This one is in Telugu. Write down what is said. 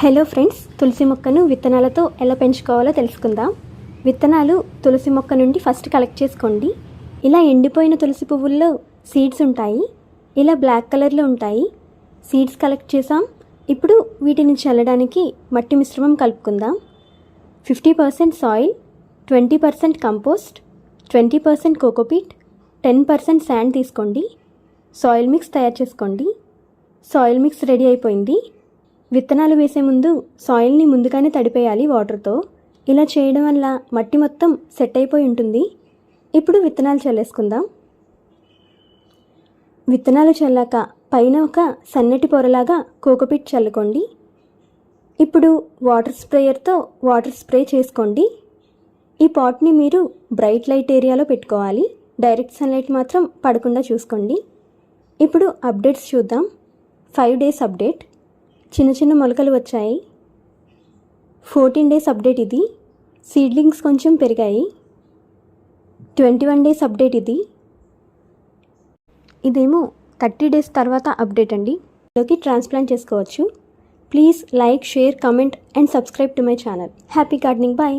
హలో ఫ్రెండ్స్ తులసి మొక్కను విత్తనాలతో ఎలా పెంచుకోవాలో తెలుసుకుందాం. విత్తనాలు తులసి మొక్క నుండి ఫస్ట్ కలెక్ట్ చేసుకోండి. ఇలా ఎండిపోయిన తులసి పువ్వుల్లో సీడ్స్ ఉంటాయి. ఇలా బ్లాక్ కలర్లో ఉంటాయి. సీడ్స్ కలెక్ట్ చేసాం ఇప్పుడు వీటిని చల్లడానికి మట్టి మిశ్రమం కలుపుకుందాం. Fifty percent soil twenty percent compost twenty percent cocopeat ten percent sand తీసుకోండి. సాయిల్ మిక్స్ తయారు చేసుకోండి. సాయిల్ మిక్స్ రెడీ అయిపోయింది. విత్తనాలు వేసే ముందు సాయిల్ని ముందుగానే తడిపేయాలి వాటర్తో. ఇలా చేయడం వల్ల మట్టి మొత్తం సెట్ అయిపోయి ఉంటుంది. ఇప్పుడు విత్తనాలు చల్లేసుకుందాం. విత్తనాలు చల్లాక పైన ఒక సన్నటి పొరలాగా కోకోపిట్ చల్లుకోండి. ఇప్పుడు వాటర్ స్ప్రేయర్తో వాటర్ స్ప్రే చేసుకోండి. ఈ పాట్ని మీరు బ్రైట్ లైట్ ఏరియాలో పెట్టుకోవాలి. డైరెక్ట్ సన్లైట్ మాత్రం పడకుండా చూసుకోండి. ఇప్పుడు అప్డేట్స్ చూద్దాం. Five days update. చిన్న చిన్న మొలకలు వచ్చాయి. ఫోర్టీన్ డేస్ అప్డేట్ ఇది. సీడ్లింగ్స్ కొంచెం పెరిగాయి. ట్వంటీ వన్ డేస్ అప్డేట్ ఇది. ఇదేమో థర్టీ డేస్ తర్వాత అప్డేట్ అండి. లోకి ట్రాన్స్ప్లాంట్ చేసుకోవచ్చు. Please like share comment and subscribe to my channel. Happy gardening. Bye.